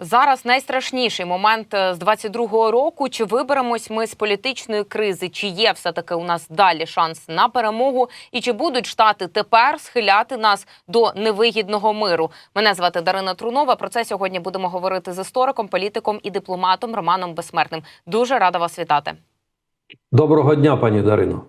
Зараз найстрашніший момент е, з 22-го року. Чи виберемось ми з політичної кризи? Чи є все таки у нас далі шанс на перемогу? І чи будуть штати тепер схиляти нас до невигідного миру? Мене звати Дарина Трунова. Про це сьогодні будемо говорити з істориком, політиком і дипломатом Романом Безсмертним. Дуже рада вас вітати. Доброго дня, пані Дарино.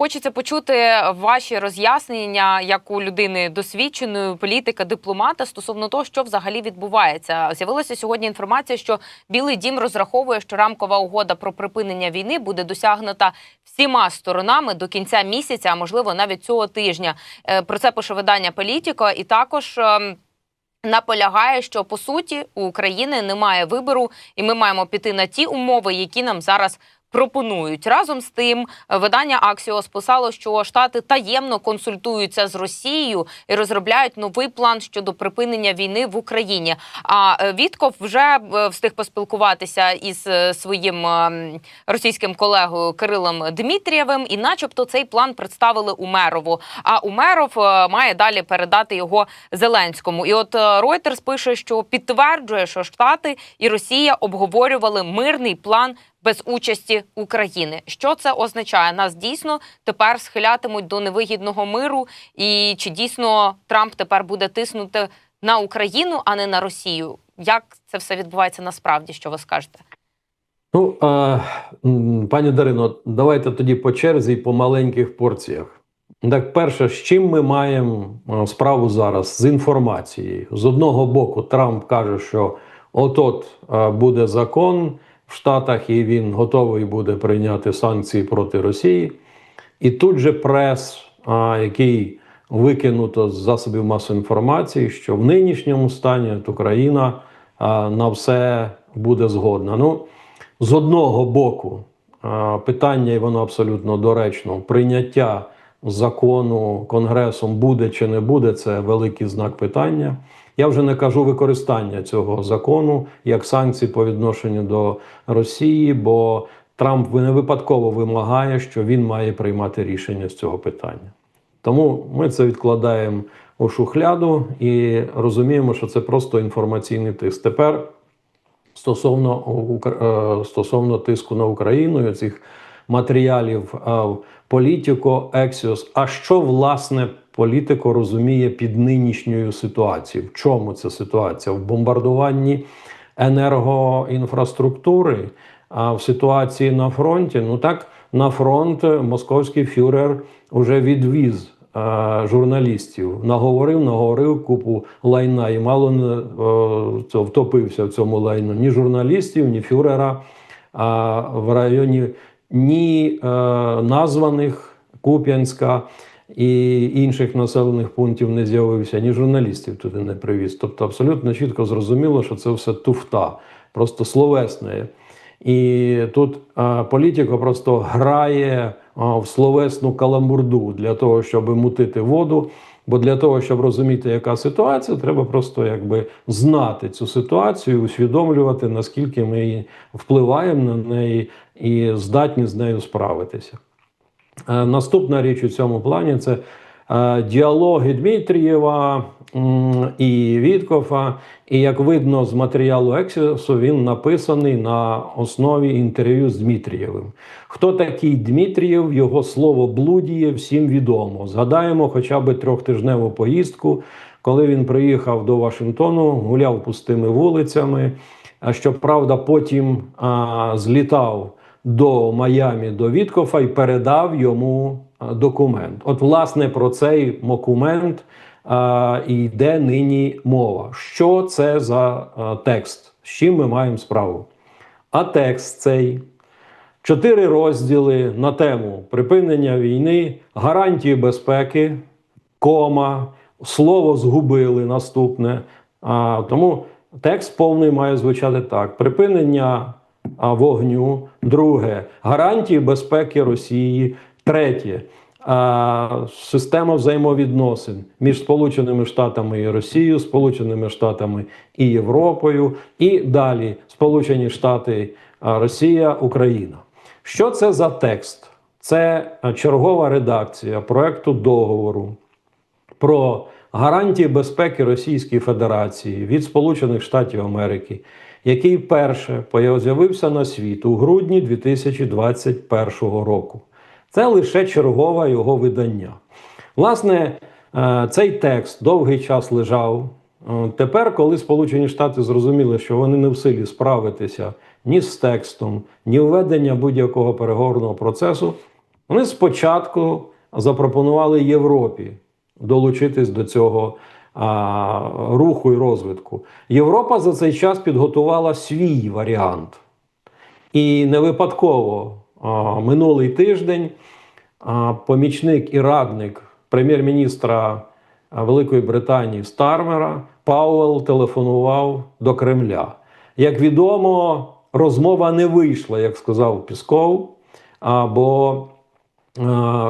Хочеться почути ваші роз'яснення як у людини досвідченої політика, дипломата стосовно того, що взагалі відбувається. З'явилася сьогодні інформація, що Білий Дім розраховує, що рамкова угода про припинення війни буде досягнута всіма сторонами до кінця місяця, а можливо навіть цього тижня. Е, Про це пише видання Політіко, і також. ем, Наполягає, що по суті у України немає вибору, і ми маємо піти на ті умови, які нам зараз пропонують. Разом з тим, видання Аксіос писало, що штати таємно консультуються з Росією і розробляють новий план щодо припинення війни в Україні. А е, Вітков вже е, встиг поспілкуватися із е, своїм ем, російським колегою Кирилом Дмитрієвим, і, начебто, цей план представили Умерову. А Умеров має далі передати його Зеленському. І от Reuters пише, що підтверджує, що Штати і Росія обговорювали мирний план без участі України. Що це означає? Нас дійсно тепер схилятимуть до невигідного миру, і чи дійсно Трамп тепер буде тиснути на Україну, а не на Росію? Як це все відбувається насправді? Що ви скажете? Ну, м, пані Дарино, давайте тоді по черзі і по маленьких порціях. Так, перше, з чим ми маємо справу зараз з інформацією? З одного боку, Трамп каже, що от-от буде закон в Штатах, і він готовий буде прийняти санкції проти Росії. І тут же прес, а, який викинуто з засобів масової інформації, що в нинішньому стані от Україна а, на все буде згодна. Ну, з одного боку, а, питання, і воно абсолютно доречно, прийняття закону Конгресом буде чи не буде, це великий знак питання. Я вже не кажу використання цього закону як санкцій по відношенню до Росії, бо Трамп не випадково вимагає, що він має приймати рішення з цього питання. Тому ми це відкладаємо у шухляду і розуміємо, що це просто інформаційний тиск. Тепер стосовно, е, стосовно тиску на Україну цих матеріалів е, в Політіко, Ексіос. А що власне політико розуміє під нинішньою ситуацією? В чому ця ситуація? В бомбардуванні енергоінфраструктури, а в ситуації на фронті? Ну так, на фронт московський фюрер вже відвіз е, журналістів, наговорив, наговорив купу лайна і мало не е, це, втопився в цьому лайну ні журналістів, ні фюрера. А в районі ні е, названих Куп'янська і інших населених пунктів не з'явився, ні журналістів туди не привіз. Тобто абсолютно чітко зрозуміло, що це все туфта, просто словесне. І тут е, політика просто грає е, в словесну каламбурду для того, щоб мутити воду. Бо для того, щоб розуміти, яка ситуація, треба просто якби знати цю ситуацію, усвідомлювати, наскільки ми впливаємо на неї і здатні з нею справитися. Е, Наступна річ у цьому плані це е, діалоги Дмитрієва і Віткофа. І як видно з матеріалу Ексісу, він написаний на основі інтерв'ю з Дмитрієвим. Хто такий Дмитрієв? Його слово блудіє, всім відомо. Згадаємо хоча б трьохтижневу поїздку, коли він приїхав до Вашингтону, гуляв пустими вулицями. А щоправда, потім а, злітав до Майамі до Віткофа і передав йому документ. От, власне, про цей документ йде нині мова. Що це за а, текст? З чим ми маємо справу? А текст цей чотири розділи на тему припинення війни, гарантії безпеки, кома, слово згубили наступне. А, тому текст повний має звучати так: припинення вогню, друге гарантії безпеки Росії, третє. Система взаємовідносин між Сполученими Штатами і Росією, Сполученими Штатами і Європою, і далі Сполучені Штати, Росія, Україна. Що це за текст? Це чергова редакція проекту договору про гарантії безпеки Російської Федерації від Сполучених Штатів Америки, який вперше з'явився на світ у грудні 2021 року. Це лише чергове його видання. Власне, е, цей текст довгий час лежав. Е, Тепер, коли Сполучені Штати зрозуміли, що вони не в силі справитися ні з текстом, ні введення будь-якого переговорного процесу, вони спочатку запропонували Європі долучитись до цього руху і розвитку. Європа за цей час підготувала свій варіант. І не випадково минулий тиждень помічник і радник прем'єр-міністра Великої Британії Стармера Пауел телефонував до Кремля. Як відомо, розмова не вийшла, як сказав Пісков, а, бо е,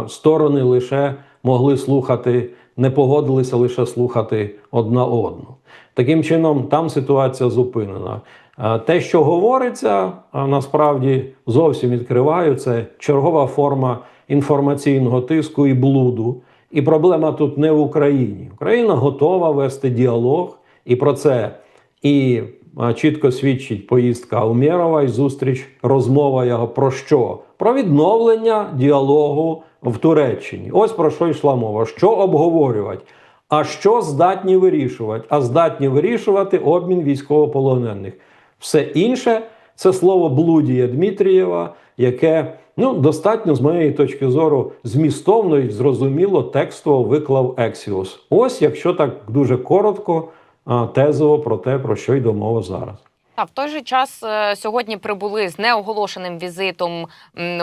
сторони лише могли слухати, не погодилися лише слухати одна одну. Таким чином, там ситуація зупинена. Е, Те, що говориться, а насправді зовсім відкриваю, це чергова форма інформаційного тиску і блуду. І проблема тут не в Україні. Україна готова вести діалог, і про це і чітко свідчить поїздка Умєрова і зустріч, розмова його про що? Про відновлення діалогу в Туреччині. Ось про що йшла мова. Що обговорювати? А що здатні вирішувати? А здатні вирішувати обмін військовополонених. Все інше це слово блудія Дмитрієва, яке ну, достатньо, з моєї точки зору, змістовно і зрозуміло текстово виклав Ексіос. Ось, якщо так дуже коротко, тезово про те, про що йде мова зараз. Та в той же час е, сьогодні прибули з неоголошеним візитом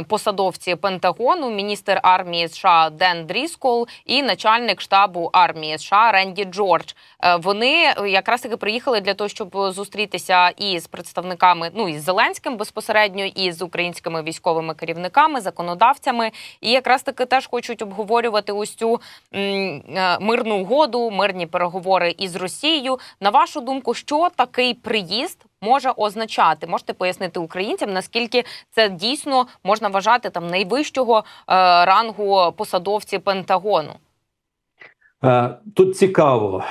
посадовці Пентагону, міністр армії США Ден Дріскол і начальник штабу армії США Ренді Джордж. Е, Вони е, якраз таки приїхали для того, щоб зустрітися і з представниками, ну і з Зеленським безпосередньо, і з українськими військовими керівниками, законодавцями, і якраз таки теж хочуть обговорювати ось цю мирну угоду, мирні переговори із Росією. На вашу думку, що такий приїзд може означати? Можете пояснити українцям, наскільки це дійсно можна вважати там найвищого е, рангу посадовці Пентагону? Е, Тут цікаво.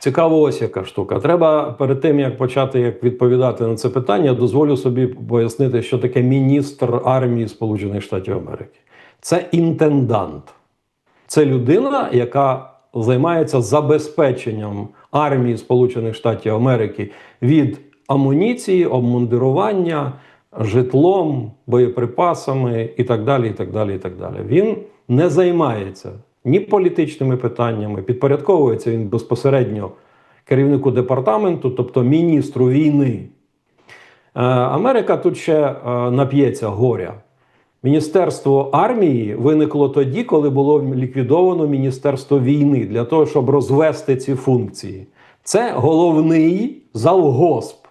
Цікаво, ось яка штука. Треба перед тим, як почати як відповідати на це питання, дозволю собі пояснити, що таке міністр армії Сполучених Штатів Америки. Це інтендант. Це людина, яка займається забезпеченням армії Сполучених Штатів Америки від амуніції, обмундирування, житлом, боєприпасами і так далі. і так далі, і так далі. Він не займається ні політичними питаннями, підпорядковується він безпосередньо керівнику департаменту, тобто міністру війни. Е, Америка тут ще е, нап'ється горя. Міністерство армії виникло тоді, коли було ліквідовано Міністерство війни для того, щоб розвести ці функції. Це головний завгосп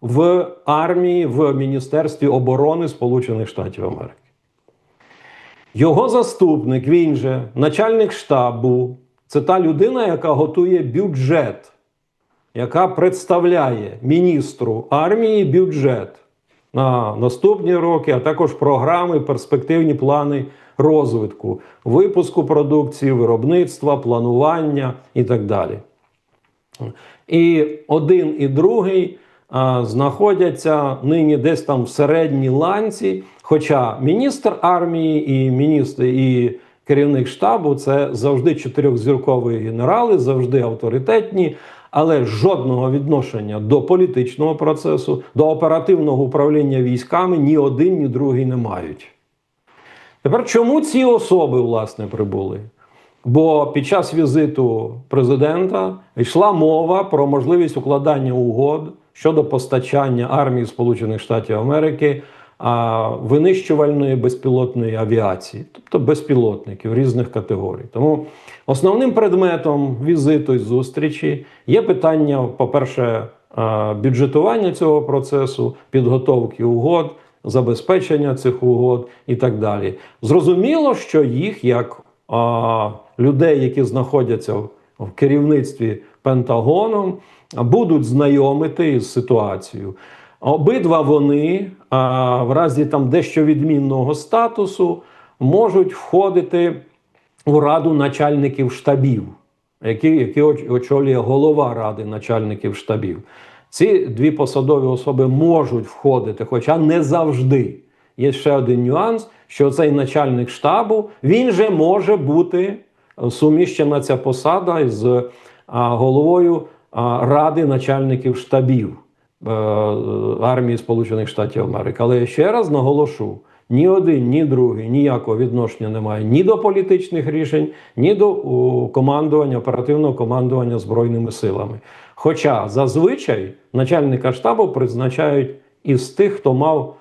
в армії в Міністерстві оборони Сполучених Штатів Америки. Його заступник, він же начальник штабу, це та людина, яка готує бюджет, яка представляє міністру армії бюджет на наступні роки, а також програми, перспективні плани розвитку, випуску продукції, виробництва, планування і так далі. І один і другий знаходяться нині десь там в середній ланці. Хоча міністр армії і міністр і керівник штабу це завжди чотирьохзіркові генерали, завжди авторитетні, але жодного відношення до політичного процесу, до оперативного управління військами ні один, ні другий не мають. Тепер чому ці особи власне прибули? Бо під час візиту президента йшла мова про можливість укладання угод щодо постачання армії Сполучених Штатів Америки винищувальної безпілотної авіації, тобто безпілотників різних категорій. Тому основним предметом візиту і зустрічі є питання, по-перше, бюджетування цього процесу, підготовки угод, забезпечення цих угод і так далі. Зрозуміло, що їх як людей, які знаходяться в керівництві Пентагоном, будуть знайомити із ситуацією. Обидва вони в разі там дещо відмінного статусу можуть входити у раду начальників штабів. який оч- очолює голова ради начальників штабів. Ці дві посадові особи можуть входити, хоча не завжди. Є ще один нюанс, що цей начальник штабу він же може бути е, суміщена ця посада з головою ради начальників штабів е, армії Сполучених Штатів Америки. Але я ще раз наголошу: ні один, ні другий ніякого відношення немає ні до політичних рішень, ні до командування, оперативного командування Збройними силами. Хоча зазвичай начальника штабу призначають із тих, хто мав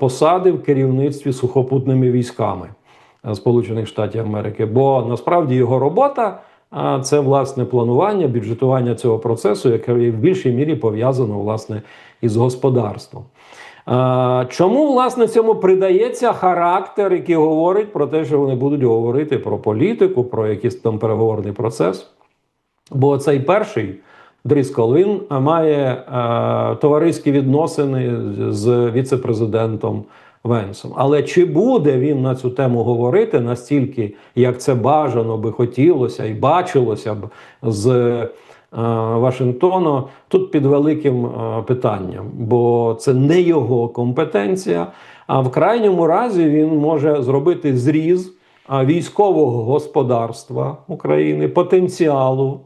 посади в керівництві сухопутними військами е, Сполучених Штатів Америки, бо насправді його робота. А це власне планування, бюджетування цього процесу, яке в більшій мірі пов'язано власне із господарством. Чому власне цьому придається характер, який говорить про те, що вони будуть говорити про політику, про якийсь там переговорний процес? Бо цей перший Дріскол, він має е, товариські відносини з віце-президентом Венсом. Але чи буде він на цю тему говорити настільки, як це бажано би хотілося і бачилося б з е, Вашингтону, тут під великим е, питанням, бо це не його компетенція. А в крайньому разі він може зробити зріз військового господарства України, потенціалу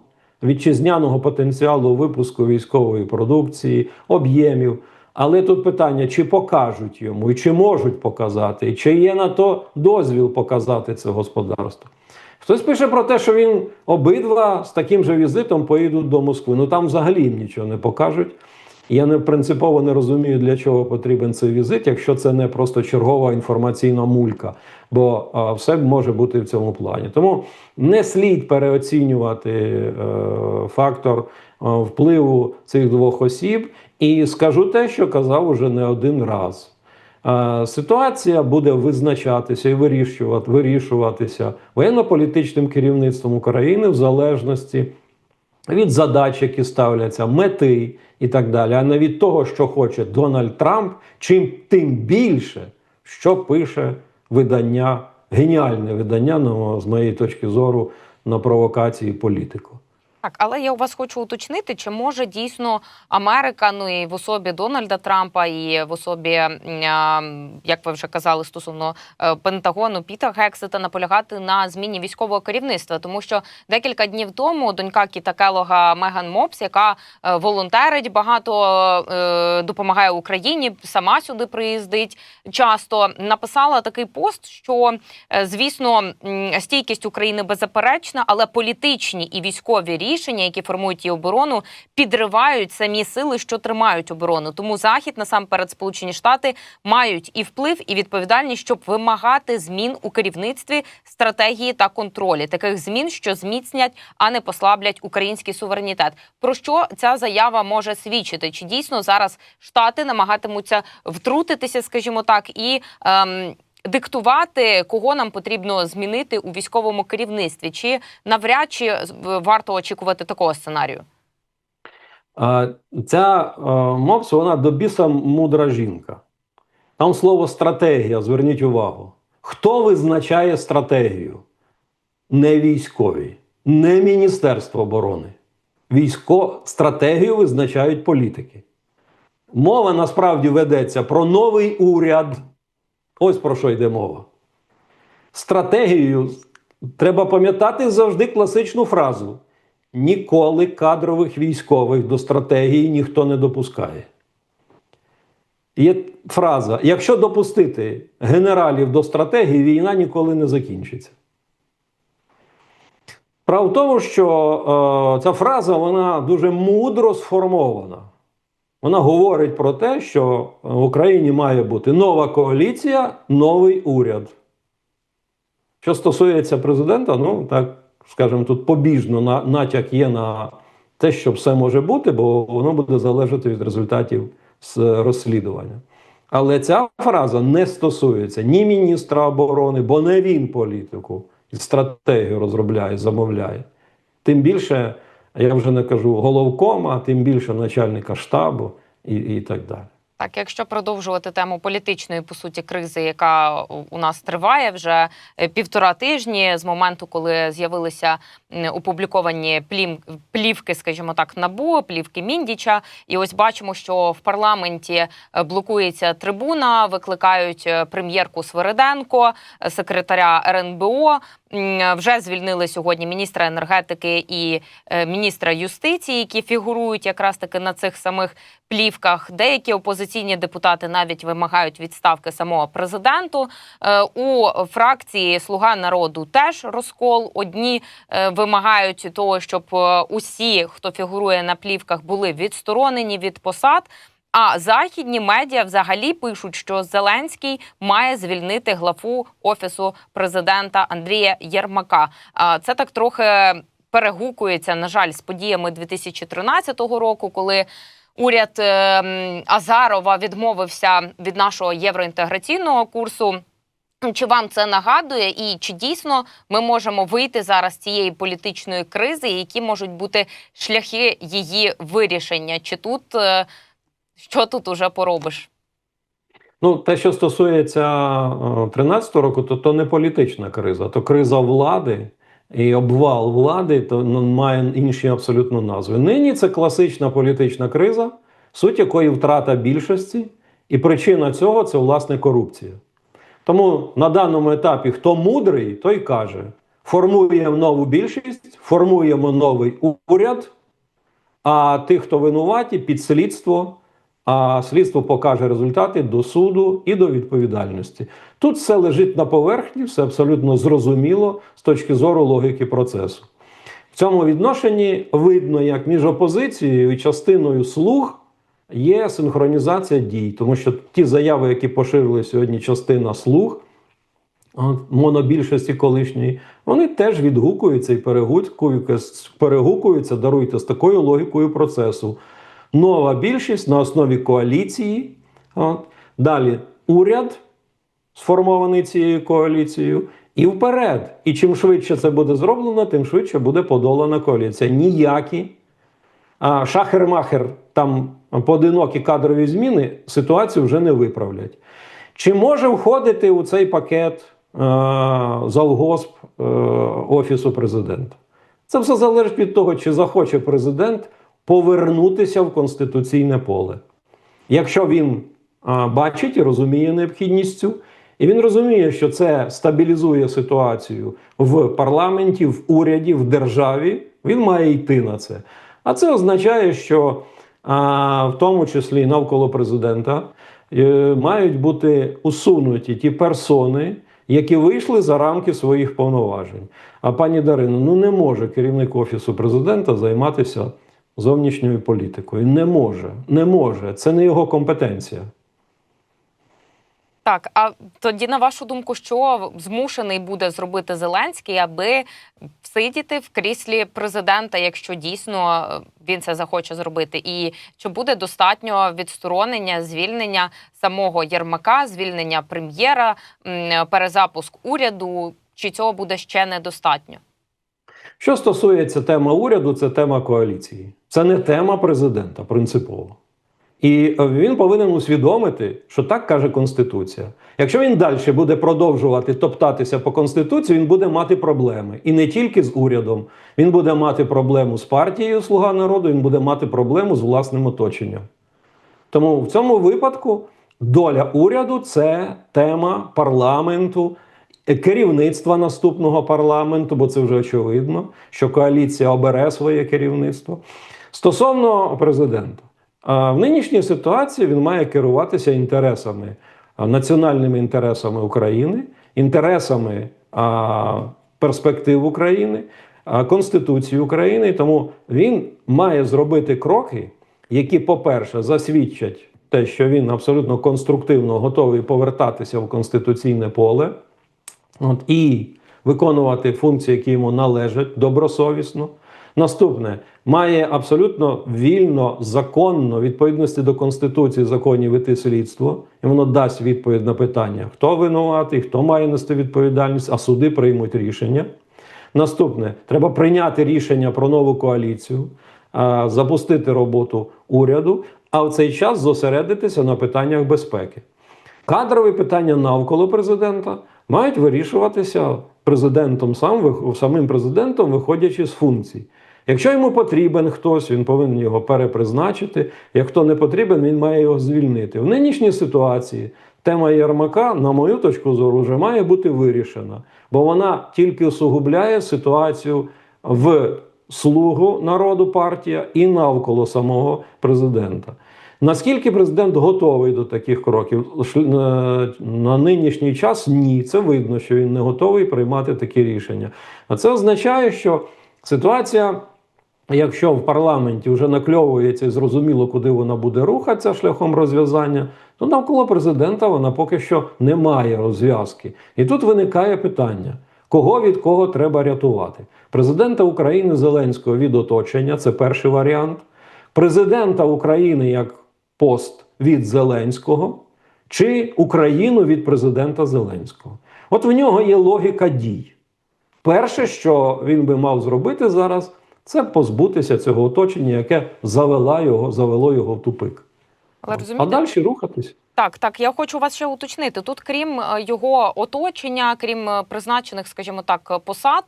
вітчизняного потенціалу випуску військової продукції, об'ємів. Але тут питання: чи покажуть йому, і чи можуть показати, чи є на то дозвіл показати це господарство. Хтось пише про те, що він обидва з таким же візитом поїдуть до Москви. Ну там взагалі їм нічого не покажуть. Я не принципово не розумію, для чого потрібен цей візит, якщо це не просто чергова інформаційна мулька, бо все може бути в цьому плані. Тому не слід переоцінювати е, фактор е, впливу цих двох осіб. І скажу те, що казав уже не один раз. Ситуація буде визначатися і вирішувати, вирішуватися воєнно-політичним керівництвом України в залежності від задач, які ставляться, мети і так далі, а не від того, що хоче Дональд Трамп, чим тим більше, що пише видання, геніальне видання, ну, з моєї точки зору, на провокації політику. Так, але я у вас хочу уточнити, чи може дійсно Америка, ну і в особі Дональда Трампа, і в особі, як ви вже казали, стосовно е, Пентагону Піта Гексета наполягати на зміні військового керівництва, тому що декілька днів тому донька Кіта Келога Меган Мопс, яка е, волонтерить багато е, допомагає Україні, сама сюди приїздить часто, написала такий пост, що звісно стійкість України беззаперечна, але політичні і військові рішення, які формують її оборону, підривають самі сили, що тримають оборону. Тому захід насамперед Сполучені Штати мають і вплив, і відповідальність, щоб вимагати змін у керівництві, стратегії та контролі, таких змін, що зміцнять, а не послаблять український суверенітет. Про що ця заява може свідчити? Чи дійсно зараз штати намагатимуться втрутитися, скажімо так, і ем, диктувати, кого нам потрібно змінити у військовому керівництві, чи навряд чи варто очікувати такого сценарію? Ця е, мопс, вона до біса мудра жінка. Там слово стратегія, зверніть увагу. Хто визначає стратегію? Не військові, не Міністерство оборони. Військо стратегію визначають політики. Мова насправді ведеться про новий уряд. Ось про що йде мова. Стратегію треба пам'ятати завжди класичну фразу: ніколи кадрових військових до стратегії ніхто не допускає. Є фраза: якщо допустити генералів до стратегії, війна ніколи не закінчиться. Справа в тому, що е, ця фраза вона дуже мудро сформована. Вона говорить про те, що в Україні має бути нова коаліція, новий уряд. Що стосується президента, ну так скажімо, тут побіжно на, натяк є на те, що все може бути, бо воно буде залежати від результатів з розслідування. Але ця фраза не стосується ні міністра оборони, бо не він політику і стратегію розробляє, замовляє. Тим більше, я вже не кажу головкома, тим більше начальника штабу і, і так далі. Так, якщо продовжувати тему політичної по суті кризи, яка у нас триває вже е, півтора тижні з моменту, коли з'явилися опубліковані плім, плівки, скажімо так, набу, плівки Міндіча, і ось бачимо, що в парламенті е, блокується трибуна, викликають е, прем'єрку Свириденко, секретаря РНБО. Вже звільнили сьогодні міністра енергетики і міністра юстиції, які фігурують якраз таки на цих самих плівках. Деякі опозиційні депутати навіть вимагають відставки самого президенту. Е, У фракції Слуга народу теж розкол. Одні е, вимагають того, щоб е, усі, хто фігурує на плівках, були відсторонені від посад. А західні медіа взагалі пишуть, що Зеленський має звільнити главу офісу президента Андрія Єрмака. Це так трохи перегукується, на жаль, з подіями 2013 року, коли уряд е, Азарова відмовився від нашого євроінтеграційного курсу. Чи вам це нагадує, і чи дійсно ми можемо вийти зараз з цієї політичної кризи, і які можуть бути шляхи її вирішення? Чи тут е, що тут уже поробиш? Ну, те, що стосується 13 року, то, то не політична криза, то криза влади і обвал влади, то ну, має інші абсолютно назви. Нині це класична політична криза, суть якої втрата більшості, і причина цього це власне корупція. Тому на даному етапі хто мудрий, той каже: формуємо нову більшість, формуємо новий уряд, а тих, хто винуваті, під слідство. А слідство покаже результати до суду і до відповідальності. Тут все лежить на поверхні, все абсолютно зрозуміло з точки зору логіки процесу. В цьому відношенні видно, як між опозицією і частиною слуг є синхронізація дій, тому що ті заяви, які поширили сьогодні частина слуг, монобільшості колишньої, вони теж відгукуються і перегукуються, даруйте з такою логікою процесу. Нова більшість на основі коаліції. От. Далі уряд, сформований цією коаліцією, і вперед. І чим швидше це буде зроблено, тим швидше буде подолана коаліція. Ніякі шахер-махер, там поодинокі кадрові зміни ситуацію вже не виправлять. Чи може входити у цей пакет е, завгосп е, Офісу президента? Це все залежить від того, чи захоче президент повернутися в конституційне поле. Якщо він бачить і розуміє необхідність цю, і він розуміє, що це стабілізує ситуацію в парламенті, в уряді, в державі, він має йти на це. А це означає, що а, в тому числі навколо президента е, мають бути усунуті ті персони, які вийшли за рамки своїх повноважень. А пані Дарино, ну не може керівник офісу президента займатися зовнішньою політикою. Не може, не може. Це не його компетенція. Так, а тоді, на вашу думку, що змушений буде зробити Зеленський, аби сидіти в кріслі президента, якщо дійсно е, він це захоче зробити, і чи буде достатньо відсторонення, звільнення самого Єрмака, звільнення прем'єра, перезапуск уряду, чи цього буде ще недостатньо? Що стосується теми уряду, це тема коаліції. Це не тема президента принципово. І він повинен усвідомити, що так каже Конституція. Якщо він далі буде продовжувати топтатися по Конституції, він буде мати проблеми. І не тільки з урядом. Він буде мати проблему з партією Слуга народу, він буде мати проблему з власним оточенням. Тому в цьому випадку доля уряду це тема парламенту, керівництва наступного парламенту, бо це вже очевидно, що коаліція обере своє керівництво. Стосовно президента, а в нинішній ситуації він має керуватися інтересами, національними інтересами України, інтересами перспектив України, Конституції України. Тому він має зробити кроки, які, по-перше, засвідчать те, що він абсолютно конструктивно готовий повертатися в конституційне поле. От, і виконувати функції, які йому належать добросовісно. Наступне має абсолютно вільно, законно, відповідності до Конституції законів іти слідство, і воно дасть відповідь на питання, хто винуватий, хто має нести відповідальність, а суди приймуть рішення. Наступне треба прийняти рішення про нову коаліцію, запустити роботу уряду. а в цей час зосередитися на питаннях безпеки. Кадрові питання навколо президента мають вирішуватися президентом сам, самим президентом, виходячи з функцій. Якщо йому потрібен хтось, він повинен його перепризначити. Як хто не потрібен, він має його звільнити. В нинішній ситуації тема Єрмака, на мою точку зору, вже має бути вирішена, бо вона тільки усугубляє ситуацію в слугу народу партія і навколо самого президента. Наскільки президент готовий до таких кроків? Е, На нинішній час ні. Це видно, що він не готовий приймати такі рішення. А це означає, що ситуація, якщо в парламенті вже накльовується і зрозуміло, куди вона буде рухатися шляхом розв'язання, то навколо президента вона поки що не має розв'язки. І тут виникає питання. Кого від кого треба рятувати? Президента України Зеленського від оточення це перший варіант. Президента України як пост від Зеленського, чи Україну від президента Зеленського. От в нього є логіка дій. Перше, що він би мав зробити зараз, це позбутися цього оточення, яке завела його, завело його в тупик. Але а далі рухатись. Так, так, я хочу вас ще уточнити. Тут, крім е, його оточення, крім е, призначених, скажімо так, посад.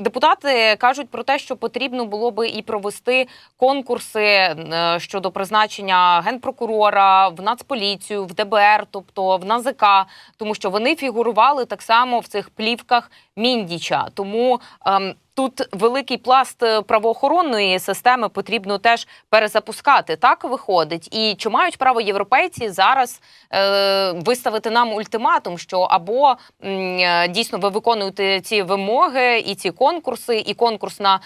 Депутати кажуть про те, що потрібно було би і провести конкурси е, щодо призначення генпрокурора в Нацполіцію, в ДБР, тобто в НАЗК, тому що вони фігурували так само в цих плівках Міндіча. Тому ем, тут великий пласт е, правоохоронної системи потрібно теж перезапускати. Так виходить. І чи мають право європейці зараз е, виставити нам ультиматум, що або м, е, дійсно ви виконуєте ці вимоги і ці конкурси, і конкурс на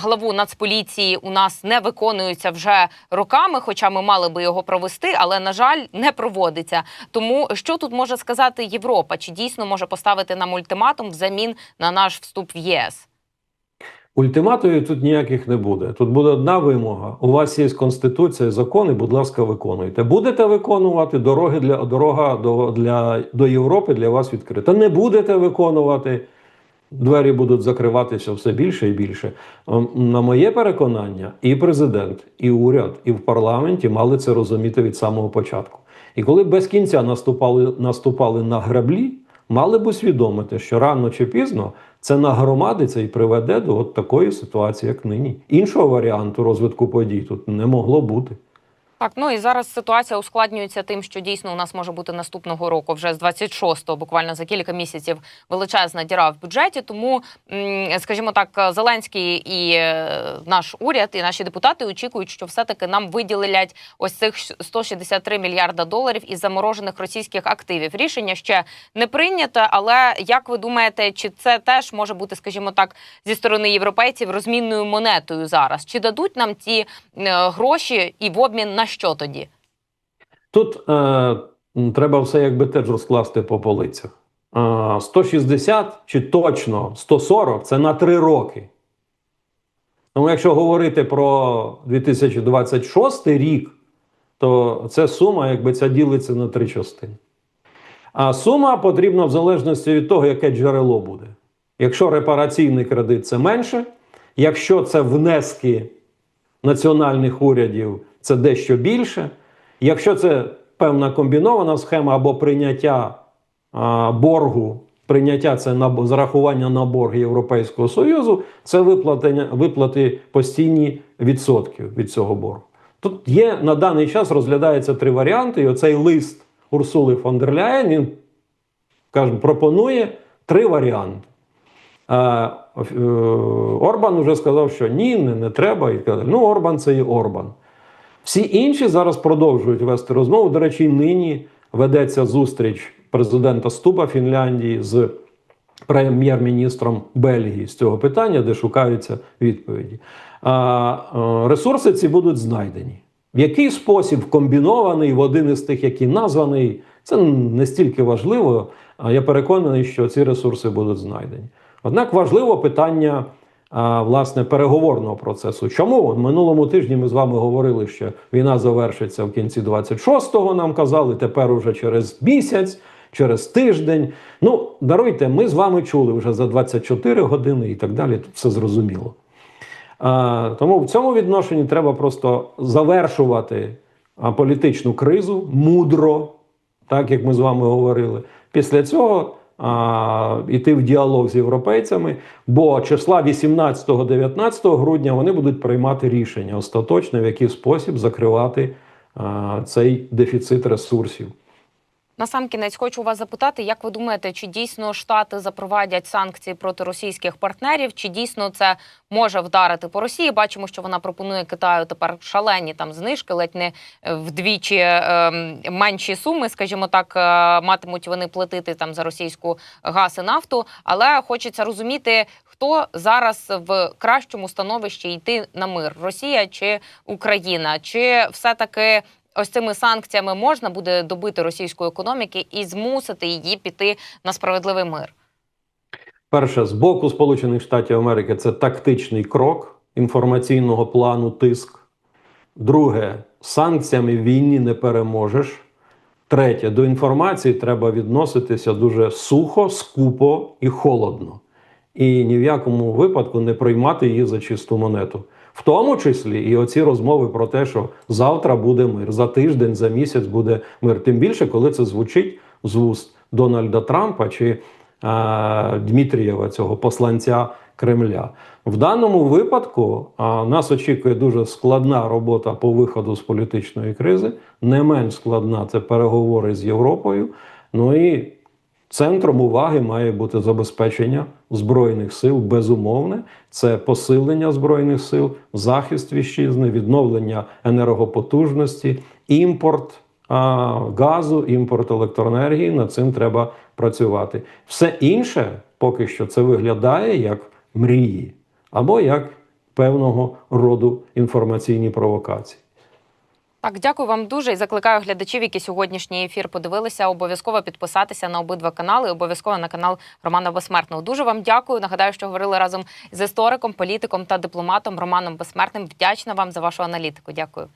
главу Нацполіції у нас не виконується вже роками, хоча ми мали би його провести, але на жаль, не проводиться. Тому що тут може сказати Європа? Чи дійсно може поставити нам ультиматум взамін на наш вступ в ЄС? Ультиматумів тут ніяких не буде. Тут буде одна вимога. У вас є конституція, закони, будь ласка, виконуйте. Будете виконувати дороги для дорога до, для, до Європи для вас відкрита. Не будете виконувати. Двері будуть закриватися все більше і більше. Ем, На моє переконання, і президент, і уряд, і в парламенті мали це розуміти від самого початку. І коли без кінця наступали, наступали на граблі, мали б усвідомити, що рано чи пізно це нагромадиться і приведе до от такої ситуації, як нині. Іншого варіанту розвитку подій тут не могло бути. Так, ну і зараз ситуація ускладнюється тим, що дійсно у нас може бути наступного року, вже з 26-го, буквально за кілька місяців, величезна діра в бюджеті. Тому, скажімо так, Зеленський і е, наш уряд, і наші депутати очікують, що все-таки нам виділять ось цих 163 мільярда доларів із заморожених російських активів. Рішення ще не прийнято, але як ви думаєте, чи це теж може бути, скажімо так, зі сторони європейців розмінною монетою зараз? Чи дадуть нам ці е, гроші і в обмін на що тоді? Тут е, треба все якби теж розкласти по полицях. Е, 160 чи точно 140 це на 3 роки. Тому якщо говорити про 2026 рік, то це сума, якби ця ділиться на три частини. А сума потрібна в залежності від того, яке джерело буде. Якщо репараційний кредит це менше, якщо це внески національних урядів, це дещо більше. Якщо це певна комбінована схема або прийняття а, боргу, прийняття це на зарахування на борг Європейського Союзу, це виплати, виплати постійні відсотків від цього боргу. Тут є на даний час розглядається три варіанти, і оцей лист Урсули фон дер Ляєн, він каже, пропонує три варіанти. А, е, Орбан вже сказав, що ні, не, не треба. І далі. Ну, Орбан це і Орбан. Всі інші зараз продовжують вести розмову. До речі, нині ведеться зустріч президента Ступа Фінляндії з прем'єр-міністром Бельгії з цього питання, де шукаються відповіді. А, е, ресурси ці будуть знайдені. В який спосіб комбінований в один із тих, який названий, це не стільки важливо. Я переконаний, що ці ресурси будуть знайдені. Однак важливо питання власне переговорного процесу. Чому минулому тижні ми з вами говорили, що війна завершиться в кінці 26-го, нам казали, тепер уже через місяць, через тиждень. Ну, даруйте, ми з вами чули вже за 24 години і так далі. Тут все зрозуміло. А, тому в цьому відношенні треба просто завершувати а, політичну кризу мудро, так як ми з вами говорили. Після цього йти в діалог з європейцями, бо числа 18-19 грудня вони будуть приймати рішення остаточне, в який спосіб закривати цей дефіцит ресурсів. Насамкінець хочу вас запитати, як ви думаєте, чи дійсно Штати запровадять санкції проти російських партнерів? Чи дійсно це може вдарити по Росії? Бачимо, що вона пропонує Китаю тепер шалені там знижки, ледь не е, вдвічі е, менші суми, скажімо так, е, матимуть вони платити там за російську газ і нафту. Але хочеться розуміти, хто зараз в кращому становищі йти на мир: Росія чи Україна, чи все таки. Ось цими санкціями можна буде добити російської економіки і змусити її піти на справедливий мир. Перше, з боку Сполучених Штатів Америки це тактичний крок інформаційного плану тиск. Друге, санкціями в війні не переможеш. Третє, до інформації треба відноситися дуже сухо, скупо і холодно. І ні в якому випадку не приймати її за чисту монету. В тому числі і оці розмови про те, що завтра буде мир, за тиждень, за місяць буде мир. Тим більше, коли це звучить з вуст Дональда Трампа чи а, Дмитрієва, цього посланця Кремля. В даному випадку а, нас очікує дуже складна робота по виходу з політичної кризи. Не менш складна це переговори з Європою. Ну і Центром уваги має бути забезпечення збройних сил, безумовне, це посилення збройних сил, захист вітчизни, відновлення енергопотужності, імпорт а, газу, імпорт електроенергії. Над цим треба працювати. Все інше поки що це виглядає як мрії або як певного роду інформаційні провокації. Так, дякую вам дуже і закликаю глядачів, які сьогоднішній ефір подивилися. Обов'язково підписатися на обидва канали. Обов'язково на канал Романа Безсмертного. Дуже вам дякую. Нагадаю, що говорили разом з істориком, політиком та дипломатом Романом Безсмертним. Вдячна вам за вашу аналітику. Дякую.